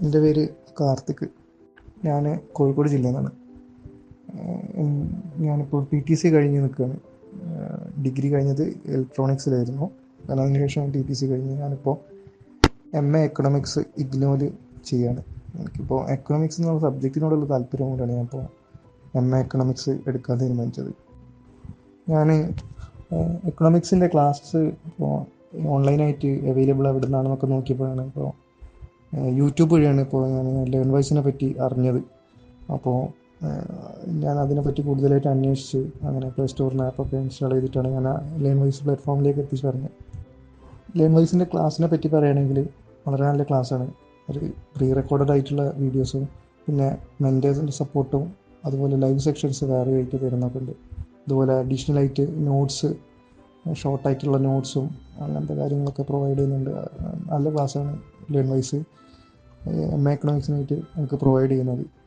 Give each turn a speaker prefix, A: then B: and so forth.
A: എന്റെ പേര് കാർത്തിക്. ഞാൻ കോഴിക്കോട് ജില്ലയിൽ നിന്നാണ് ഞാനിപ്പോൾ പി ടി സി കഴിഞ്ഞ് നിൽക്കുകയാണ് ഡിഗ്രി കഴിഞ്ഞത് ഇലക്ട്രോണിക്സിലായിരുന്നു കാരണം അതിനുശേഷം ടി ടി സി കഴിഞ്ഞ് ഞാനിപ്പോൾ എം എ എക്കണോമിക്സ് ഇഗ്നോയിൽ ചെയ്യാണ്. എനിക്കിപ്പോൾ എക്കണോമിക്സ് എന്നുള്ള സബ്ജക്റ്റിനോടുള്ള താല്പര്യം കൊണ്ടാണ് ഞാനിപ്പോൾ എം എ എക്കണോമിക്സ് എടുക്കാൻ തീരുമാനിച്ചത്. ഞാൻ എക്കണോമിക്സിന്റെ ക്ലാസ് ഇപ്പോൾ ഓൺലൈനായിട്ട് അവൈലബിൾ എവിടെ നിന്നാണെന്നൊക്കെ നോക്കിയപ്പോഴാണ് ഇപ്പോൾ യൂട്യൂബ് വഴിയാണ് ഇപ്പോൾ ഞാൻ ലേൺ വൈസിനെ പറ്റി അറിഞ്ഞത്. അപ്പോൾ ഞാൻ അതിനെപ്പറ്റി കൂടുതലായിട്ട് അന്വേഷിച്ച് അങ്ങനെ പ്ലേ സ്റ്റോറിന് ആപ്പൊക്കെ ഇൻസ്റ്റാൾ ചെയ്തിട്ടാണ് ഞാൻ ലേൺ വൈസ് പ്ലാറ്റ്ഫോമിലേക്ക് എത്തിച്ചു പറഞ്ഞത് ലേൺ വൈസിന്റെ ക്ലാസ്സിനെ പറ്റി പറയുകയാണെങ്കിൽ വളരെ നല്ല ക്ലാസ്സാണ് ഒരു പ്രീ റെക്കോർഡഡ് ആയിട്ടുള്ള വീഡിയോസും പിന്നെ മെന്റേഴ്സിന്റെ സപ്പോർട്ടും അതുപോലെ ലൈവ് സെക്ഷൻസ് വേറെ ആയിട്ട് തരുന്നൊക്കെ ഉണ്ട് അതുപോലെ അഡീഷണൽ ആയിട്ട് നോട്ട്സ് ഷോർട്ടായിട്ടുള്ള നോട്ട്സും അങ്ങനത്തെ കാര്യങ്ങളൊക്കെ പ്രൊവൈഡ് ചെയ്യുന്നുണ്ട്. നല്ല ക്ലാസ്സാണ് ലേൺ വൈസ് എം നമുക്ക് പ്രൊവൈഡ് ചെയ്യുന്നത്.